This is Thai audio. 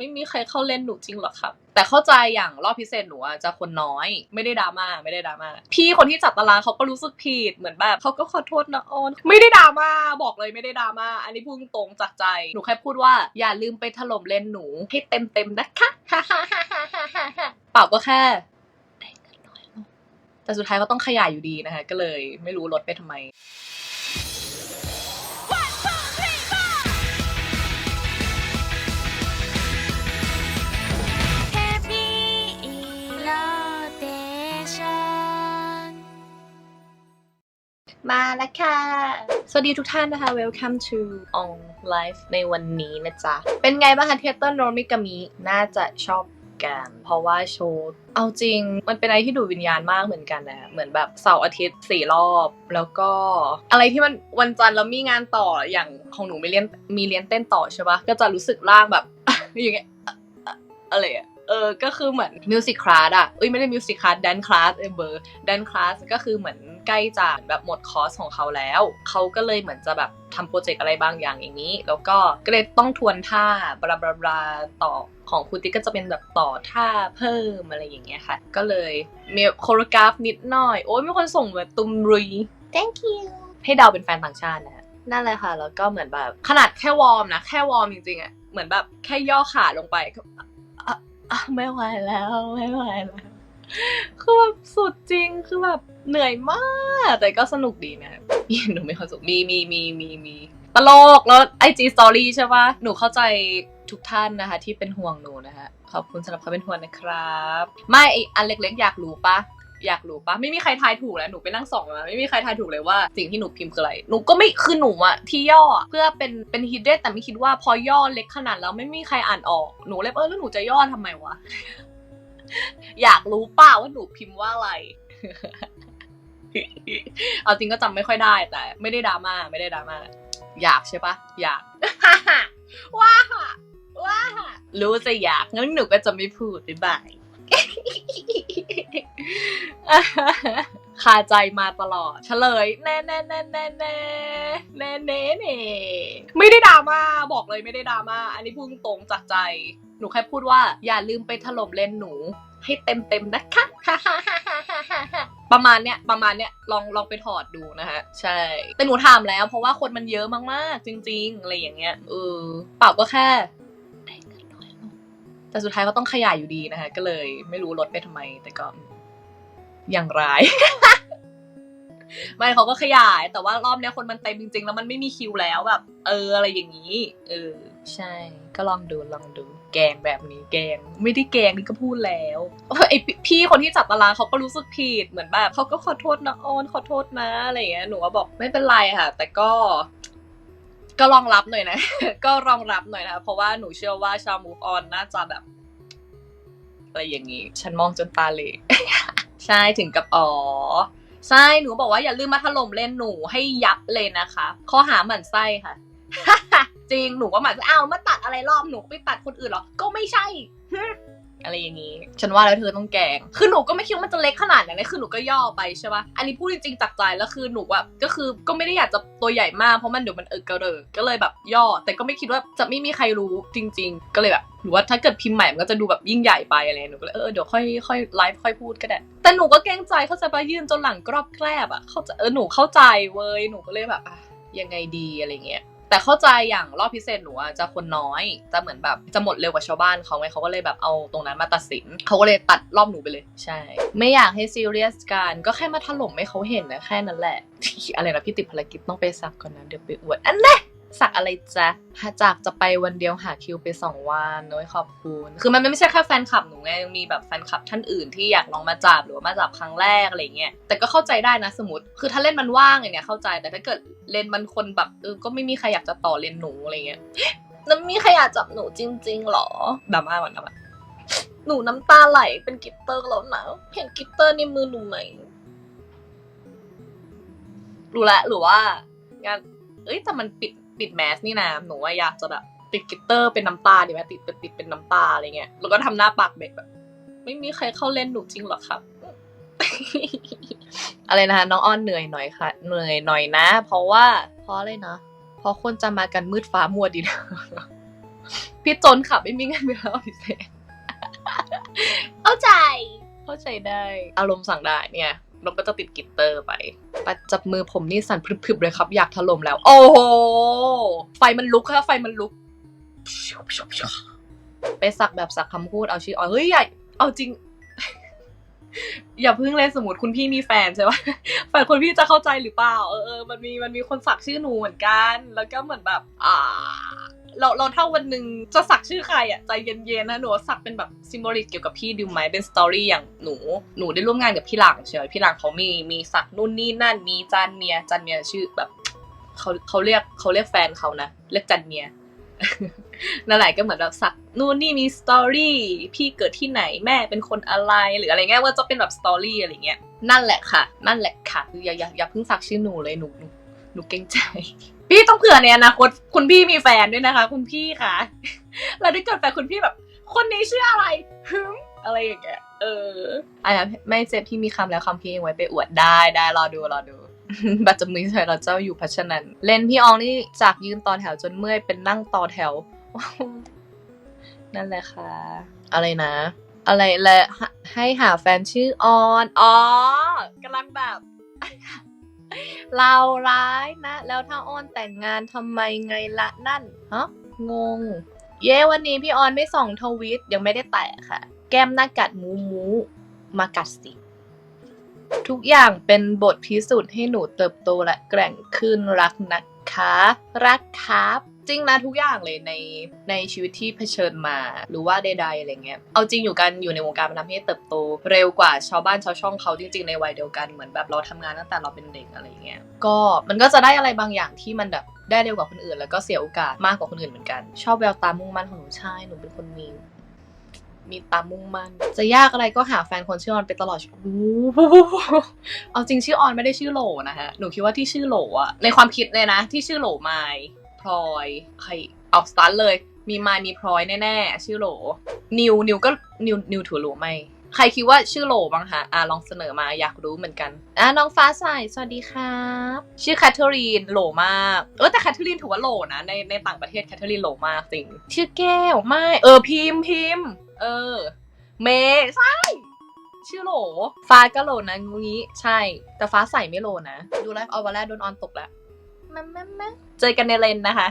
ไม่มีใครเข้าเล่นหนูจริงหรอครับ แต่เข้าใจอย่างรอบพิเศษหนูอะจะคนน้อย ไม่ได้ดราม่าไม่ได้ดราม่าพี่คนที่จัดตารางเขาก็รู้สึกผิดเหมือนแบบเขาก็ขอโทษนะออนไม่ได้ดราม่าบอกเลยไม่ได้ดราม่าอันนี้พูดตรงจากใจหนูแค่พูดว่าอย่าลืมไปถล่มเล่นหนูให้เต็มเต็มนะคะเปล่าก็แค่ได้เงินน้อยลงแต่สุดท้ายก็ต้องขยายอยู่ดีนะคะ ก็เลยไม่รู้ลดไปทำไม มาแล้วค่ะ สวัสดีทุกท่านนะคะ welcome to on life ในวันนี้นะจ๊ะ เป็นไงบ้างคะเทเตอร์โนมิกามิน่าจะชอบกัน เพราะว่าโชว์เอาจริง มันเป็นอะไรที่ดูวิญญาณมากเหมือนกันนะเหมือนแบบเสาร์อาทิตย์สี่รอบ แล้วก็อะไรที่มันวันจันทร์แล้วมีงานต่ออย่างของหนูมีเรียนมีเรียนเต้นต่อใช่ปะก็จะรู้สึกร่างแบบ อย่างเงี้ยอะไรอะเออ ก็คือเหมือนมิวสิคคลาสอะเอ้ยไม่ได้มิวสิคคลาสแดนคลาสเออเบอร์แดนคลาสก็คือเหมือน ใกล้จะแบบหมดคอร์สของเขาแล้ว เขาก็เลยเหมือนจะแบบทำโปรเจกต์อะไรบางอย่างอย่างนี้ แล้วก็ก็เลยต้องทวนท่าบลาบลาบลาต่อของครูติ๊กก็จะเป็นแบบต่อท่าเพิ่มอะไรอย่างเงี้ยค่ะ ก็เลยมีโคโรกราฟนิดหน่อย โอ้ยมีคนส่งแบบตุมรุย thank you ให้เดาเป็นแฟนต่างชาตินะฮะนั่นแหละค่ะ แล้วก็เหมือนแบบขนาดแค่วอร์มนะ แค่วอร์มจริงๆอะเหมือนแบบแค่ย่อขาลงไปก็อะอะไม่ไหวแล้วไม่ไหวแล้ว คือแบบสุดจริงคือแบบเหนื่อยมาก แต่ก็สนุกดีนะหนูไม่ค่อยสุขมีมีมีมีมีตลกแล้วไอจีสตอรี่ใช่ปะหนูเข้าใจทุกท่านนะคะ ที่เป็นห่วงหนูนะคะขอบคุณสำหรับความเป็นห่วงนะครับ ไม่ไออันเล็กๆ อยากรู้ปะอยากรู้ปะไม่มีใครทายถูกแล้วหนูไปนั่งส่องมาไม่มีใครทายถูกเลยว่าสิ่งที่หนูพิมพ์คืออะไรหนูก็ไม่คือหนูอะที่ย่อเพื่อเป็นเป็นฮิดเด้แต่ไม่คิดว่าพอย่อเล็กขนาดแล้วไม่มีใครอ่านออกหนูเลยเออแล้วหนูจะย่อทำไมวะ อยากรู้เปล่าว่าหนูพิมพ์ว่าอะไร เอาจริงก็จำไม่ค่อยได้แต่ ไม่ได้ดราม่าไม่ได้ดราม่าอยากใช่ปะอยากว้าว้ารู้จะอยากงั้นหนูก็จะไม่พูดบ๊ายบายคาใจมาตลอด เฉลย แน่แน่แน่แน่แน่แน่แน่แน่ไม่ได้ดราม่าบอกเลยไม่ได้ดราม่าอันนี้พูดตรงจากใจ หนูแค่พูดว่า อย่าลืมไปถล่มเล่นหนู ให้เต็มเต็มๆนะคะ ประมาณเนี้ยประมาณเนี้ยลองลองไปถอดดูนะฮะใช่แต่หนูถามแล้ว เพราะว่าคนมันเยอะมากๆ จริง ๆ อะไรอย่างเงี้ยเออเปล่าก็แค่ได้เงินน้อยลงแต่สุดท้ายก็ต้องขยายอยู่ดีนะคะก็เลยไม่รู้ลดไปทำไม แต่ก็อย่างไรไม่เขาก็ขยาย แต่ว่ารอบเนี้ยคนมันเต็มจริง ๆ แล้วมันไม่มีคิวแล้วแบบ เอออะไรอย่างนี้ เออ ใช่ ก็ลองดูลองดู แกงแบบนี้แกง ไม่ได้แกงนี่ก็พูดแล้วเออไอพี่คนที่จัดตารางเขาก็รู้สึกผิดเหมือนแบบเขาก็ขอโทษนะออนขอโทษนะอะไรเงี้ยหนูก็บอกไม่เป็นไรค่ะ แต่ก็ก็รองรับหน่อยนะ ก็รองรับหน่อยนะ เพราะว่าหนูเชื่อว่าชาว move on น่าจะแบบอะไรอย่างนี้ ฉันมองจนตาเหลยใช่ถึงกับอ๋อใช่หนูบอกว่าอย่าลืมมาถล่มเล่นหนูให้ยับเลยนะคะ ข้อหาหมั่นไส้ค่ะ จริงหนูก็หมั่นไส้อ้าวมาตัดอะไรรอบหนูไปตัดคนอื่นเหรอ ก็ไม่ใช่ อะไรอย่างนี้ ฉันว่าแล้วเธอต้องแกง คือหนูก็ไม่คิดว่ามันจะเล็กขนาดนั้นเลยคือหนูก็ย่อไปใช่ปะอันนี้พูดจริงๆจากใจแล้วคือหนูแบบก็คือก็ไม่ได้อยากจะตัวใหญ่มากเพราะมันเดี๋ยวมันเออกระเริกก็เลยแบบย่อ แต่ก็ไม่คิดว่าจะไม่มีใครรู้จริง ๆ ก็เลยแบบหรือว่าถ้าเกิดพิมพ์ใหม่มันก็จะดูแบบยิ่งใหญ่ไปอะไรหนูก็เลยเออเดี๋ยวค่อยค่อยไลฟ์ค่อยพูดก็ได้ แต่หนูก็เกรงใจเข้าใจปะยืนจนหลังกรอบแกรบอะเข้าใจเออหนูเข้าใจเว้ยหนูก็เลยแบบอะยังไงดีอะไรเงี้ย แต่เข้าใจอย่างรอบพิเศษหนูอะจะคนน้อย จะเหมือนแบบจะหมดเร็วกว่าชาวบ้านเขาไงเขาก็เลยแบบเอาตรงนั้นมาตัดสิน เขาก็เลยตัดรอบหนูไปเลย ใช่ ไม่อยากให้ซีเรียสกันก็แค่มาถล่มให้เขาเห็นนะแค่นั้นแหละ อะไรนะพี่ติดภารกิจต้องไปซักก่อนนะเดี๋ยวไปอวดอันแน่ สักอะไรจ๊ะหาจากจะไปวันเดียวหาคิวไปสองวันโอ้ยขอบคุณ คือมันไม่ใช่แค่แฟนคลับหนูไงยังมีแบบแฟนคลับท่านอื่นที่อยากลองมาจับหรือว่ามาจับครั้งแรกอะไรเงี้ยแต่ก็เข้าใจได้นะสมมติ คือถ้าเล่นมันว่างอย่างเงี้ยเข้าใจแต่ถ้าเกิดเล่นมันคนแบบเออก็ไม่มีใครอยากจะต่อเล่นหนูอะไรเงี้ยแล้วมีใครอยากจับหนูจริงๆหรอดราม่าก่อนนะหนูน้ำตาไหลเป็นกิตเตอร์แล้วนะเห็นกิตเตอร์ในมือหนูไหมรู้ล้วหรือว่างานเอ้ยแต่มันปิด ปิดแมสนี่นะหนูว่าอยากจะแบบติดกลิตเตอร์เป็นน้ำตาดีไหมติดติดติดเป็นน้ำตาอะไรเงี้ยแล้วก็ทำหน้าปากเบ็ดแบบ ไม่มีใครเข้าเล่นหนูจริงหรอครับ อะไรนะคะน้องอ้อนเหนื่อยหน่อยค่ะ เหนื่อยหน่อยนะ เพราะว่า เพราะอะไรนะเพราะคนจะมากันมืดฟ้ามัวดินพี่พี่จนขับไม่มีเงินไปแล้วพิเศษเข้าใจ เข้าใจได้ อารมณ์สั่งได้เนี่ยเราก็จะติดกิตเตอร์ไป ปัดจับมือผมนี่สั่นพรึบๆเลยครับ อยากถล่มแล้ว โอ้โห ไฟมันลุกค่ะไฟมันลุก ไปสักแบบสักคำพูดเอาชื่ออ๋อเฮ้ยอย่เอาจริง อย่าเพิ่งเลยสมมติคุณพี่มีแฟนใช่ปะแฟนคุณพี่จะเข้าใจหรือเปล่า เออเออมันมีมันมีคนสักชื่อหนูเหมือนกัน แล้วก็เหมือนแบบ อ่า เราเราถ้าวันหนึ่งจะสักชื่อใครอะใจเย็นๆนะหนูสักเป็นแบบซิมโบลิกเกี่ยวกับพี่ดิวไหมเป็นสตอรี่อย่างหนูหนูได้ร่วมงานกับพี่หลังใช่ไหมพี่หลังเขามีมีสักนู่นนี่นั่นมีจันเมียจันเมียชื่อแบบเขาเขาเรียกเขาเรียกแฟนเขานะเรียกจันเมียนั่นแหละก็เหมือนแบบสักนู่นนี่มีสตอรี่พี่เกิดที่ไหนแม่เป็นคนอะไรหรืออะไรเงี้ยว่าจะเป็นแบบสตอรี่อะไรเงี้ยนั่นแหละค่ะ นั่นแหละค่ะคืออย่าอย่าอย่าเพิ่งสักชื่อหนูเลยหนูหนูหนูเกรงใจ พี่ต้องเผื่อในอนาคตคุณพี่มีแฟนด้วยนะคะ คุณพี่ค่ะ แล้วถ้าเกิดแฟนคุณพี่แบบ คนนี้ชื่ออะไรฮึมอะไรอย่างเงี้ยเอออันนั้นไม่เจ็บพี่มีคำแล้วคำพี่ยังไว้ไปอวดได้ได้รอดูรอดู บัตรจมือใส่เราเจ้าอยู่พัชนันเล่นพี่อองนี่จากยืนต่อแถวจนเมื่อยเป็นนั่งต่อแถว นั่นแหละค่ะ อะไรนะ อะไรและให้หาแฟนชื่อออนอ๋อกำลังแบบ เราร้ายนะ แล้วถ้าออนแต่งงานทำไมไงละนั่นฮะงง เย้วันนี้พี่ออนไม่ส่องทวิตยังไม่ได้แตะค่ะ แก้มหน้ากัดมูมูมากัดสิทุกอย่างเป็นบทพิสูจน์ให้หนูเติบโตและแกร่งขึ้นรักนะคะ รักครับ จริงนะทุกอย่างเลยในในชีวิตที่เผชิญมาหรือว่าใดๆอะไรเงี้ยเอาจริงอยู่กันอยู่ในวงการมันทำให้เติบโต เร็วกว่าชาวบ้านชาวช่องเขาจริง ๆในวัยเดียวกันเหมือนแบบเราทำงานตั้งแต่เราเป็นเด็กอะไรเงี้ยก็มันก็จะได้อะไรบางอย่างที่มันแบบได้เร็วกว่าคนอื่น แล้วก็เสียโอกาสมากกว่าคนอื่นเหมือนกัน ชอบแววตามุ่งมั่นของหนูใช่หนูเป็นคนมีมีตามุ่งมั่น จะยากอะไรก็หาแฟนคนชื่อออนไปตลอดชีวิตโอ้เอาจริงชื่อออนไม่ได้ชื่อโหลนะฮะ หนูคิดว่าที่ชื่อโหลอะในความคิดเลยนะ ที่ชื่อโหลไมล์ พลอยใครออกสตาร์ทเลย มีมล์มีพลอยแน่ๆ ชื่อโหล นิวนิวก็นิวนิวถือโหลไหมใครคิดว่าชื่อโหลบ้างคะอะลองเสนอมาอยากรู้เหมือนกันอะน้องฟ้าใสสวัสดีครับ ชื่อแคทเธอรีนโหลมาก เออแต่แคทเธอรีนถือว่าโหลนะในในต่างประเทศแคทเธอรีนโหลมากจริง ชื่อแก้วไม่ เออพิมพิมเออ เมใช่ชื่อโหล ฟ้าก็โหลนะงี้ ใช่ แต่ฟ้าใสไม่โหลนะ ดูไลฟ์ออวาแลโดนออนตกแล้ว แม่แม่เจอกันในเลนนะคะ